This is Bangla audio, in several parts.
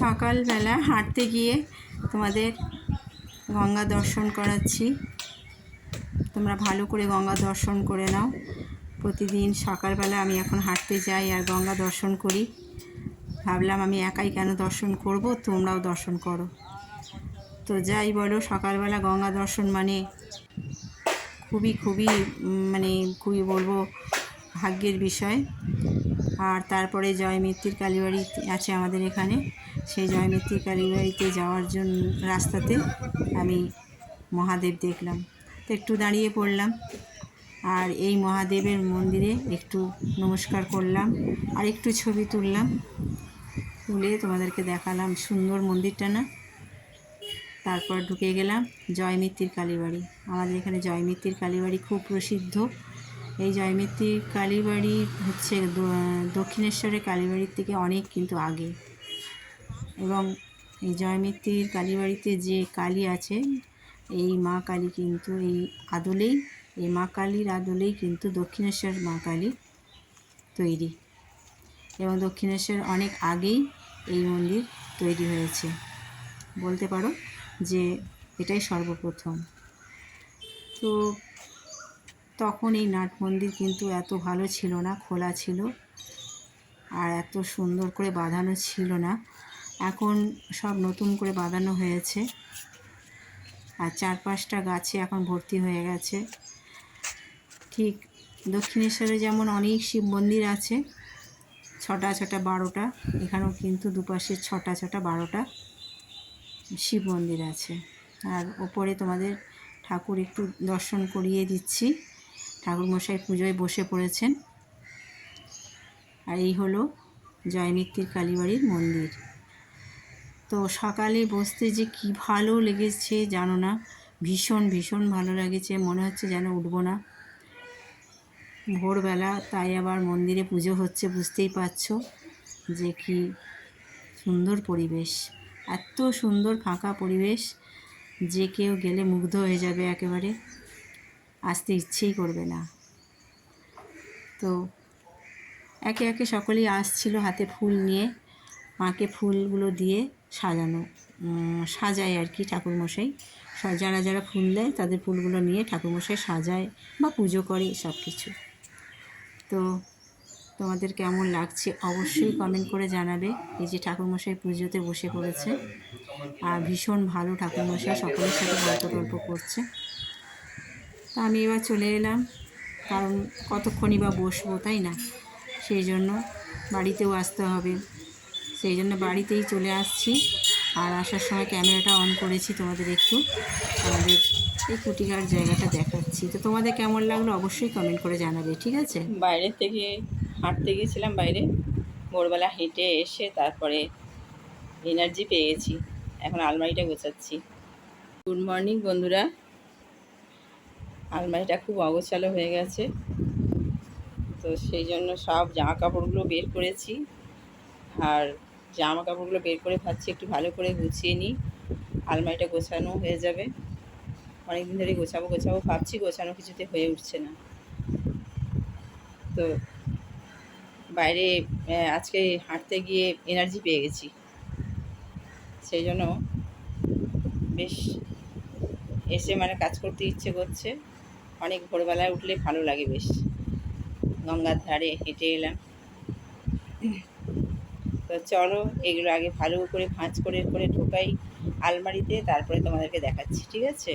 সকালবেলা হাঁটতে গিয়ে তোমাদের গঙ্গা দর্শন করাচ্ছি। তোমরা ভালো করে গঙ্গা দর্শন করে নাও। প্রতিদিন সকালবেলা আমি এখন হাঁটতে যাই আর গঙ্গা দর্শন করি। ভাবলাম আমি একাই কেন দর্শন করব? তোমরাও দর্শন করো। তো যাই বলো, সকালবেলা গঙ্গা দর্শন মানে খুবই খুবই মানে খুবই বলব ভাগ্যের বিষয়। আর তারপরে জয়মিত্তির কালীবাড়ি আছে আমাদের এখানে। সেই জয়মিত্তির কালীবাড়িতে যাওয়ার জন্য রাস্তাতে আমি মহাদেব দেখলাম। তো একটু দাঁড়িয়ে পড়লাম আর এই মহাদেবের মন্দিরে একটু নমস্কার করলাম আর একটু ছবি তুললাম। তুলে তোমাদেরকে দেখালাম সুন্দর মন্দিরটা না? তারপর ঢুকে গেলাম জয়মিত্তির কালীবাড়ি। আমাদের এখানে জয়মিত্তির কালীবাড়ি খুব প্রসিদ্ধ। এই জয়মিত্তির কালীবাড়ি হচ্ছে দক্ষিণেশ্বরের কালীবাড়ির থেকে অনেক কিন্তু আগে। এবং এই জয়মিত্তির কালীবাড়িতে যে কালী আছে, এই মা কালী কিন্তু এই আদলেই, এই মা কালীর আদলেই কিন্তু দক্ষিণেশ্বর মা কালী তৈরি। এবং দক্ষিণেশ্বর অনেক আগেই এই মন্দির তৈরি হয়েছে। বলতে পারো যে এটাই সর্বপ্রথম। তো তখন এই নাট মন্দির কিন্তু এত ভালো ছিল না, খোলা ছিল, আর এত সুন্দর করে বাঁধানো ছিল না। এখন সব নতুন করে বাঁধানো হয়েছে। আর চার পাঁচটা গাছে এখন ভর্তি হয়ে গেছে। ঠিক দক্ষিণেশ্বরে যেমন অনেক শিব মন্দির আছে, ছটা ছটা বারোটা, এখানেও কিন্তু দুপাশে ছটা ছটা বারোটা শিব মন্দির আছে। আর ওপরে তোমাদের ঠাকুর একটু দর্শন করিয়ে দিচ্ছি। ঠাকুরমশাই পুজোয় বসে পড়েছেন। আর এই হলো জয়মিত্তির কালীবাড়ির মন্দির। তো সকালে বসতে যে কি ভালো লেগেছে জানো না? ভীষণ ভীষণ ভালো লেগেছে। মনে হচ্ছে যেন উঠবো না। ভোরবেলা তাই আবার মন্দিরে পুজো হচ্ছে, বুঝতেই পারছ যে কি সুন্দর পরিবেশ। এত সুন্দর ফাঁকা পরিবেশ যে কেউ গেলে মুগ্ধ হয়ে যাবে একেবারে। আসতে ইচ্ছেই করবে না। তো একে একে সকলেই আসছিল হাতে ফুল নিয়ে। মাকে ফুলগুলো দিয়ে সাজানো সাজায় আর কি ঠাকুরমশাই। যারা যারা ফুল দেয় তাদের ফুলগুলো নিয়ে ঠাকুরমশাই সাজায় বা পুজো করে সব কিছু। তো তোমাদের কেমন লাগছে অবশ্যই কমেন্ট করে জানাবে। এই যে ঠাকুরমশাই পুজোতে বসে পড়েছে আর ভীষণ ভালো ঠাকুরমশাই, সকলের সাথে গল্প টল্প করছে। তা আমি এবার চলে এলাম, কারণ কতক্ষণই বা বসবো, তাই না? সেই জন্য বাড়িতেও আসতে হবে। সেই জন্য বাড়িতেই চলে আসছি। আর আসার সময় ক্যামেরাটা অন করেছি তোমাদের একটু। আমাদের এই কুটিকার জায়গাটা দেখাচ্ছি। তো তোমাদের কেমন লাগল অবশ্যই কমেন্ট করে জানাবে, ঠিক আছে? বাইরে থেকে হাঁটতে গিয়েছিলাম বাইরে। ভোরবেলা হেঁটে এসে তারপরে এনার্জি পেয়ে গেছি এখন আলমারিটা গোছাচ্ছি। গুড মর্নিং বন্ধুরা। আলমারিটা খুব অগোছালো হয়ে গেছে। তো সেই জন্য সব জামা কাপড়গুলো বের করেছি। আর জামা কাপড়গুলো বের করে ভাবছি একটু ভালো করে গুছিয়ে নিই। আলমারিটা গোছানো হয়ে যাবে। অনেকদিন ধরে গোছাবো গোছাবো, ভাবছি গোছানো কিছুতে হয়ে উঠছে না। তো বাইরে আজকে হাঁটতে গিয়ে এনার্জি পেয়ে গেছি। সেই জন্য বেশ এসে মানে কাজ করতে ইচ্ছে করছে। অনেক ভোরবেলায় উঠলে ভালো লাগে বেশ। গঙ্গার ধারে হেঁটে এলাম। তো চলো এগুলো আগে ভালো করে ভাঁজ করে করে ঢোকাই আলমারিতে, তারপরে তোমাদেরকে দেখাচ্ছি, ঠিক আছে?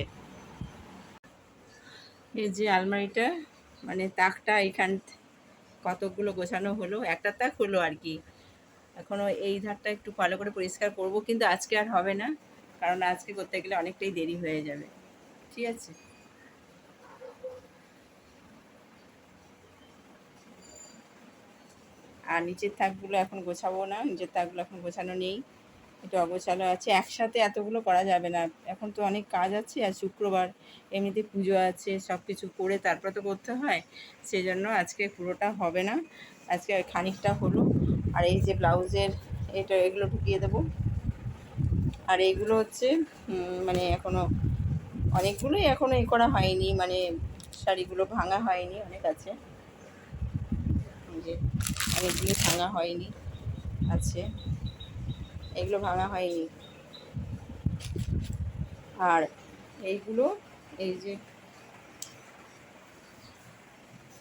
এই যে আলমারিটা মানে তাকটা এখান কতকগুলো গোছানো হলো, একটা তাক হলো আর কি। এখনও এই ধারটা একটু ভালো করে পরিষ্কার করব, কিন্তু আজকে আর হবে না, কারণ আজকে করতে গেলে অনেকটাই দেরি হয়ে যাবে, ঠিক আছে? আর নিচের থাকগুলো এখন গোছাবো না, নিচের থাকগুলো এখন গোছানো নেই, একটু অগোছালো আছে। একসাথে এতগুলো করা যাবে না, এখন তো অনেক কাজ আছে আর শুক্রবার এমনিতে পুজো আছে সব কিছু করে তারপর তো করতে হয় সেই জন্য আজকে পুরোটা হবে না, আজকে খানিকটা হলো। আর এই যে ব্লাউজের এটা, এগুলো ঢুকিয়ে দেবো। আর এইগুলো হচ্ছে মানে এখনও অনেকগুলোই এখনও এ করা হয়নি মানে শাড়িগুলো ভাঙা হয়নি, অনেক আছে। যে অনেকগুলো ভাঙা হয়নি, আছে। এগুলো ভাঙা হয়নি। আর এইগুলো, এই যে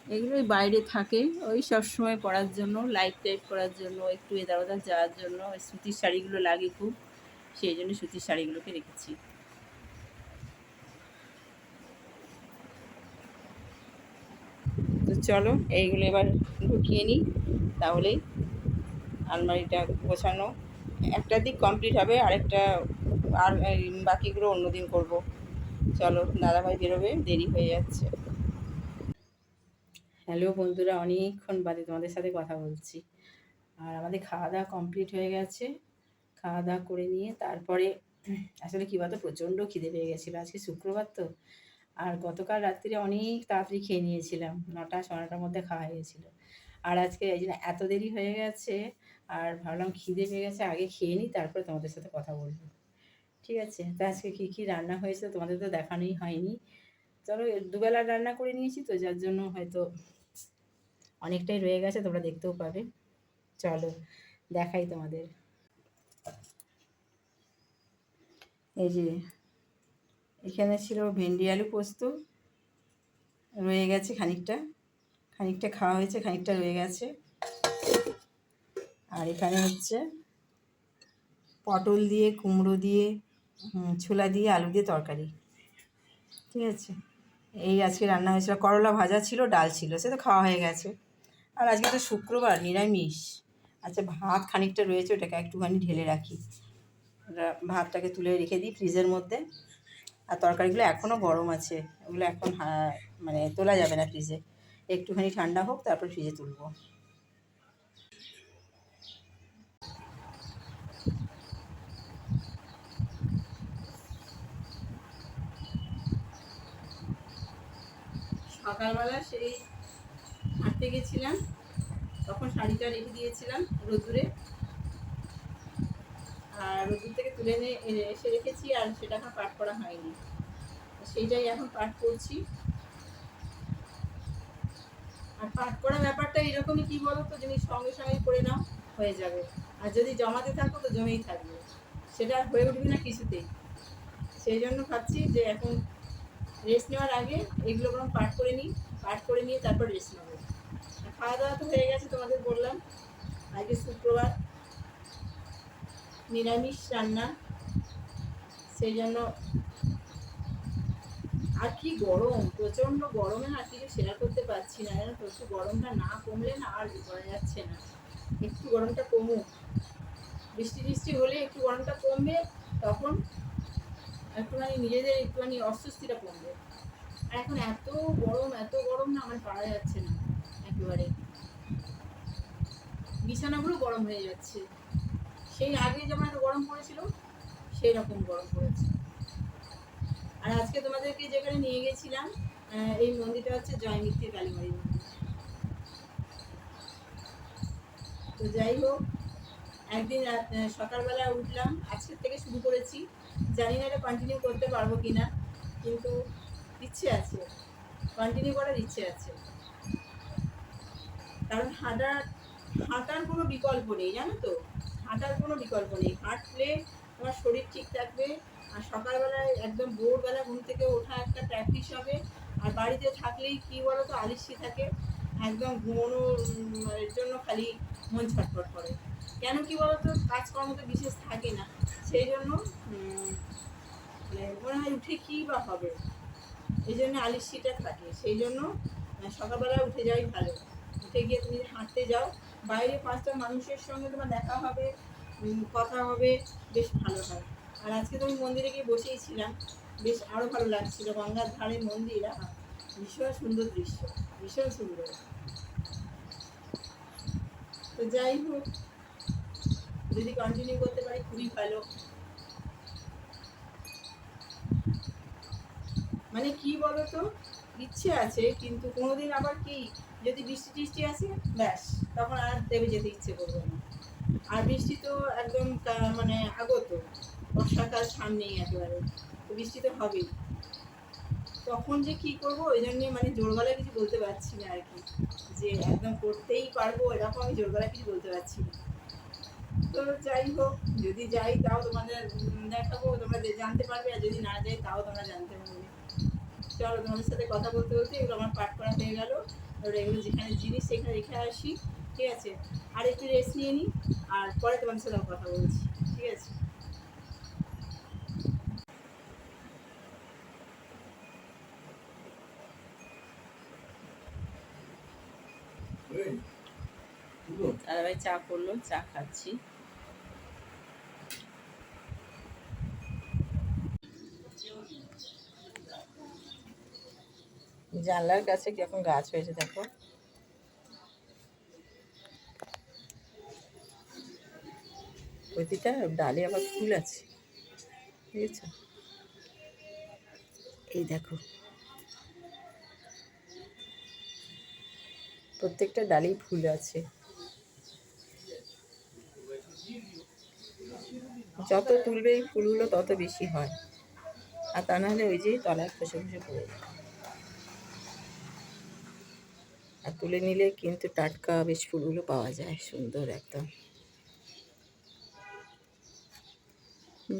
এগুলোই বাইরে থাকে। ওই সব সময় পরার জন্য লাইট টাইট করার জন্য, একটু এদার ওদার যাওয়ার জন্য, ওই সুতির শাড়িগুলো লাগে খুব। সেই জন্য সুতির শাড়িগুলোকে রেখেছি। চলো, এইগুলো এবার ঢুকিয়ে নিই। তাহলেই আলমারিটা গোছানো। একটা দিক কমপ্লিট হবে, আরেকটা আর বাকিগুলো অন্যদিন করব। চলো, দাদাভাই বেরোবে, দেরি হয়ে যাচ্ছে। হ্যালো বন্ধুরা, অনেকক্ষণ বাদে তোমাদের সাথে কথা বলছি। আর আমাদের খাওয়া দাওয়া কমপ্লিট হয়ে গেছে। খাওয়া দাওয়া করে নিয়ে তারপরে, আসলে কী বলতো, প্রচণ্ড খিদে পেয়ে গেছিল। আজকে শুক্রবার তো। আর গতকাল রাত্রিরে অনেক তাড়াতাড়ি খেয়ে নিয়েছিলাম। নটা, সাড়ে নটার মধ্যে খাওয়া হয়ে গেছিল। আর আজকে এই জন্য এত দেরি হয়ে গেছে, আর ভাবলাম খিদে পেয়ে গেছে, আগে খেয়ে নিই, তারপরে তোমাদের সাথে কথা বলব। ঠিক আছে? তা আজকে কী কী রান্না হয়েছে তোমাদের তো দেখানোই হয়নি। চলো, দুবেলা রান্না করে নিয়েছি তো, যার জন্য হয়তো অনেকটাই রয়ে গেছে, তোমরা দেখতেও পাবে। চলো, দেখাই তোমাদের। এই যে এখানে ছিল ভেন্ডি আলু পোস্ত, রয়ে গেছে খানিকটা। খানিকটা খাওয়া হয়েছে, খানিকটা রয়ে গেছে। আর এখানে হচ্ছে পটল দিয়ে, কুমড়ো দিয়ে ছোলা দিয়ে, আলু দিয়ে তরকারি। ঠিক আছে? এই আজকে রান্না হয়েছিল। করলা ভাজা ছিল, ডাল ছিল, সে তো খাওয়া হয়ে গেছে। আর আজকে তো শুক্রবার, নিরামিষ। আচ্ছা ভাত খানিকটা রয়েছে, ওটাকে একটুখানি ঢেলে রাখি। ভাতটাকে তুলে রেখে দিই ফ্রিজের মধ্যে। আর তরকারিগুলো এখনও গরম আছে ওগুলো এখন মানে তোলা যাবে না ফ্রিজে একটুখানি ঠান্ডা হোক, তারপর ফ্রিজে তুলবো। সকালবেলা সেই হাঁটতে গেছিলাম, তখন শাড়িটা রেখে দিয়েছিলাম রোদ্দুরে। আর রোদ্দুর থেকে তুলে এনে এসে রেখেছি আর সেটা এখন পাঠ করা হয়নি। সেইটাই এখন পাঠ করছি। আর পাঠ করা ব্যাপারটা এরকমই কি বলো তো জিনিস সঙ্গে সঙ্গে করে নাও, হয়ে যাবে। আর যদি জমাতে থাকো তো জমেই থাকবে। সেটা হয়ে উঠবে না কিছুতেই। সেই জন্য ভাবছি যে এখন রেস্ট নেওয়ার আগে এগুলো বরং পাঠ করে নিই, পাঠ করে নিয়ে তারপর রেস্ট নেব। খাওয়া দাওয়া তো হয়ে গেছে তোমাদের বললাম। আজকে শুক্রবার। নিরামিষ রান্না। সেই জন্য আর কি গরম, প্রচণ্ড গরমে আর কিছু সেরা করতে পারছি না। তো, একটু গরমটা না কমলে না আর করা যাচ্ছে না। একটু গরমটা কমুক। বৃষ্টি টিষ্টি হলে একটু গরমটা কমবে, তখন একটুখানি নিজেদের একটুখানি অস্বস্তিটা কমবে। আর এখন এত গরম এত গরম না আমার পারা যাচ্ছে না, একেবারে। বিছানাগুলো গরম হয়ে যাচ্ছে। সেই আগে যেমন গরম পড়েছিল সেই রকম গরম পড়েছে। আর আজকে তোমাদেরকে যেখানে নিয়ে গেছিলাম এই মন্দিরটা হচ্ছে জয়মিত্তির কালীমারি মন্দির। তো যাই হোক, একদিন সকালবেলা উঠলাম আজকের থেকে শুরু করেছি। জানি না এটা কন্টিনিউ করতে পারব কি না কিন্তু ইচ্ছে আছে কন্টিনিউ করার ইচ্ছে আছে। কারণ হাঁটার হাঁটার কোনো বিকল্প নেই, জানো তো? হাঁটার কোনো বিকল্প নেই। হাঁটলে তোমার শরীর ঠিক থাকবে, আর সকালবেলায় একদম ভোরবেলা ঘুম থেকে ওঠা একটা প্র্যাকটিস হবে। আর বাড়িতে থাকলেই কী বলো তো আলিসি থাকে, একদম ঘুমানোর জন্য খালি মন ছটফট করে। কেন কি বলতো, কাজকর্ম তো বিশেষ থাকে না। সেই জন্য মানে মনে হয় উঠে কী বা হবে? এই জন্য আলিস্যিটা থাকে। সেই জন্য সকালবেলা উঠে যাওয়াই ভালো। উঠে গিয়ে তুমি হাঁটতে যাও বাইরে পাঁচটা মানুষের সঙ্গে তোমার দেখা হবে কথা হবে, বেশ ভালো হয়। আর আজকে তো আমি মন্দিরে গিয়ে বসেই ছিলাম বেশ আরও ভালো লাগছিল। গঙ্গার ধারে মন্দির ভীষণ সুন্দর দৃশ্য, ভীষণ সুন্দর। তো যাই হোক, যদি কন্টিনিউ করতে পারি, খুবই ভালো। মানে কি বলো তো ইচ্ছে আছে, কিন্তু কোনোদিন আবার কি যদি বৃষ্টি টিষ্টি আসে, ব্যাস, তখন আর দেবে যেতে ইচ্ছে করবে না। আর বৃষ্টি তো একদম মানে আগত, বর্ষাকাল সামনেই একেবারে, তো বৃষ্টি তো হবেই। তখন যে কি করব, ওই জন্যে মানে জোর গলায় কিছু বলতে পারছি না আর কি, যে একদম করতেই পারব এরকম আমি জোর গলায় কিছু বলতে পারছি না। তো যাই হোক, যদি যাই তাও তোমাদের দেখাবো, তোমরা জানতে পারবে, আর যদি না যাই তাও তোমরা জানতে পারবে। চলো তোমাদের সাথে কথা বলতে বলতে এগুলো আমার পাঠ করা হয়ে গেল। এগুলো যেখানে জিনিস সেখানে রেখে আসি ঠিক আছে? আর একটু রেস্ট নিয়ে নিই আর পরে তোমার সাথে কথা বলছি ঠিক আছে? দাদাভাই চা করল চা খাচ্ছি। জানলার কাছে কীরকম গাছ হয়েছে দেখো। প্রতিটা ডালে আবার ফুল আছে, বুঝেছ? এই দেখো। প্রত্যেকটা ডালেই ফুল আছে। যত তুলবে এই ফুলগুলো তত বেশি হয়। আর তা নাহলে ওই যে তলায় খসে খসে পড়ে যায়। আর তুলে নিলে কিন্তু টাটকা বেশ ফুলগুলো পাওয়া যায়, সুন্দর একদম।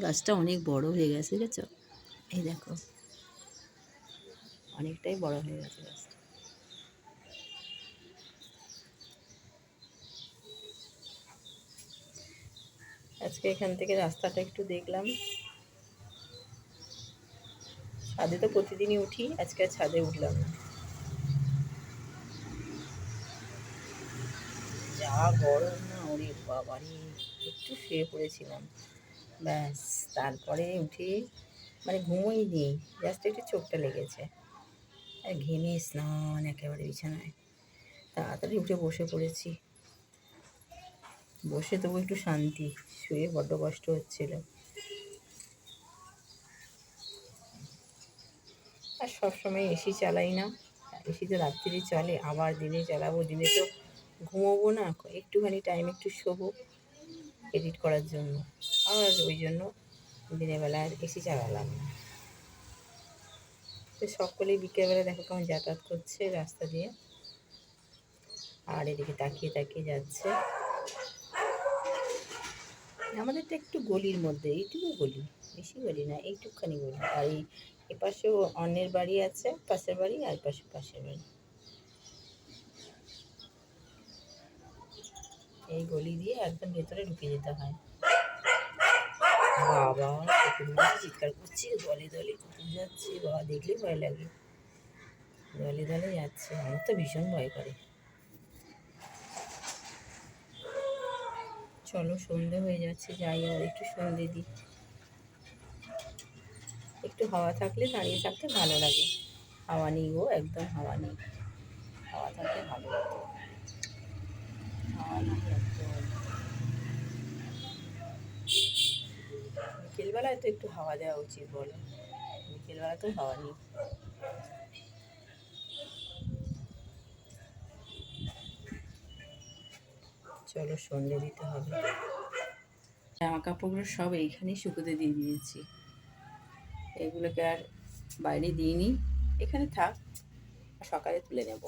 গাছটা অনেক বড় হয়ে গেছে, দেখেছ? এই দেখো। অনেকটাই বড় হয়ে গেছে গাছটা। আজকে এখান থেকে রাস্তাটা একটু দেখলাম। ছাদে তো প্রতিদিনই উঠি, আজকে ছাদে উঠলাম না। যা গরম না, ওরে বাবারে একটু শুয়ে পড়েছিলাম। ব্যাস, তারপরে উঠে মানে ঘুমোই নেই জাস্ট একটু চোখটা লেগেছে। আর ঘেমে স্নান একেবারে বিছানায়। তাড়াতাড়ি উঠে বসে পড়েছি। বসে তবু একটু শান্তি, শুয়ে বড্ড কষ্ট হচ্ছিল। আর সবসময় এসি চালাই না। এসি তো রাত্রি চলে, আবার দিনে চালাবো, দিনে তো ঘুমোবো না, একটুখানি টাইম একটু শোবো এডিট করার জন্য। আর ওই জন্য দিনের বেলা আর এসি চালালাম না। তো সকলেই বিকেলবেলা দেখো কেমন যাতায়াত করছে রাস্তা দিয়ে। আর এদিকে তাকিয়ে তাকিয়ে যাচ্ছে। আমাদেরটা একটু গলির মধ্যে, এইটুকু গলি, বেশি গলি না, এইটুকখানি গলি। আর এই এপাশেও অন্যের বাড়ি আছে, পাশের বাড়ি, আর পাশে পাশের বাড়ি। এই গলি দিয়ে একদম ভেতরে ঢুকে যেতে হয়। বাবা কুকুর চিৎকার করছে, দলে দলে কুকুর যাচ্ছে, বাবা, দেখলে ভয় লাগে। দলে দলে যাচ্ছে, আমার তো ভীষণ ভয় করে। চলো, সন্ধে হয়ে যাচ্ছে, যাই আর একটু সন্ধে দিই। একটু হাওয়া থাকলে দাঁড়িয়ে থাকতে ভালো লাগে। হাওয়া নেই গো, একদম হাওয়া নেই। হাওয়া থাকলে ভালো লাগে হাওয়া নেই একদম বিকেলবেলায় তো একটু হাওয়া দেওয়া উচিত বলো। বিকেলবেলা তো হাওয়া নেই। চলো সন্ধে দিতে হবে। জামা কাপড়গুলো সব এইখানেই শুকোতে দিয়ে দিয়েছি। এগুলোকে আর বাইরে দিইনি। এখানে থাক, সকালে তুলে নেব।